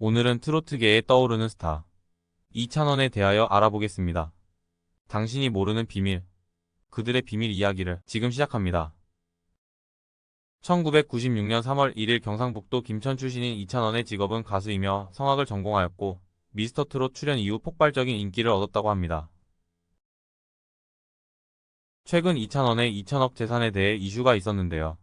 오늘은 트로트계에 떠오르는 스타 이찬원에 대하여 알아보겠습니다. 당신이 모르는 비밀 그들의 비밀 이야기를 지금 시작합니다. 1996년 3월 1일 경상북도 김천 출신인 이찬원의 직업은 가수이며 성악을 전공하였고 미스터 트롯 출연 이후 폭발적인 인기를 얻었다고 합니다. 최근 이찬원의 2천억 재산에 대해 이슈가 있었는데요.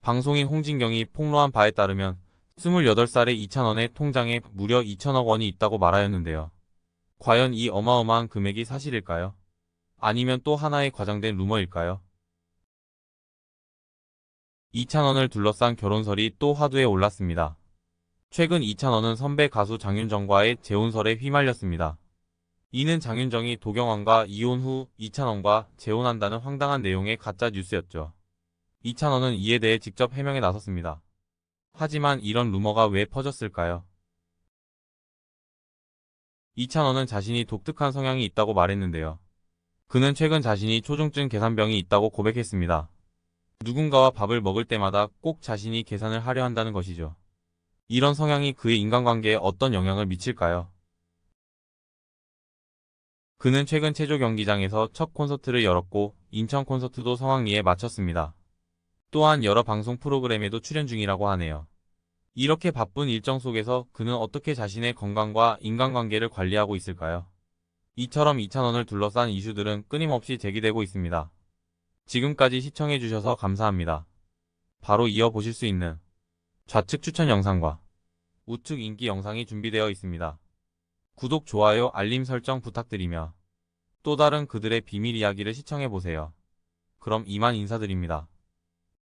방송인 홍진경이 폭로한 바에 따르면 28살의 이찬원의 통장에 무려 2천억 원이 있다고 말하였는데요. 과연 이 어마어마한 금액이 사실일까요? 아니면 또 하나의 과장된 루머일까요? 이찬원을 둘러싼 결혼설이 또 화두에 올랐습니다. 최근 이찬원은 선배 가수 장윤정과의 재혼설에 휘말렸습니다. 이는 장윤정이 도경완과 이혼 후 이찬원과 재혼한다는 황당한 내용의 가짜 뉴스였죠. 이찬원은 이에 대해 직접 해명에 나섰습니다. 하지만 이런 루머가 왜 퍼졌을까요? 이찬원은 자신이 독특한 성향이 있다고 말했는데요. 그는 최근 자신이 초중증 계산병이 있다고 고백했습니다. 누군가와 밥을 먹을 때마다 꼭 자신이 계산을 하려 한다는 것이죠. 이런 성향이 그의 인간관계에 어떤 영향을 미칠까요? 그는 최근 체조 경기장에서 첫 콘서트를 열었고 인천 콘서트도 성황리에 마쳤습니다. 또한 여러 방송 프로그램에도 출연 중이라고 하네요. 이렇게 바쁜 일정 속에서 그는 어떻게 자신의 건강과 인간관계를 관리하고 있을까요? 이처럼 이찬원을 둘러싼 이슈들은 끊임없이 제기되고 있습니다. 지금까지 시청해주셔서 감사합니다. 바로 이어보실 수 있는 좌측 추천 영상과 우측 인기 영상이 준비되어 있습니다. 구독, 좋아요, 알림 설정 부탁드리며 또 다른 그들의 비밀 이야기를 시청해보세요. 그럼 이만 인사드립니다.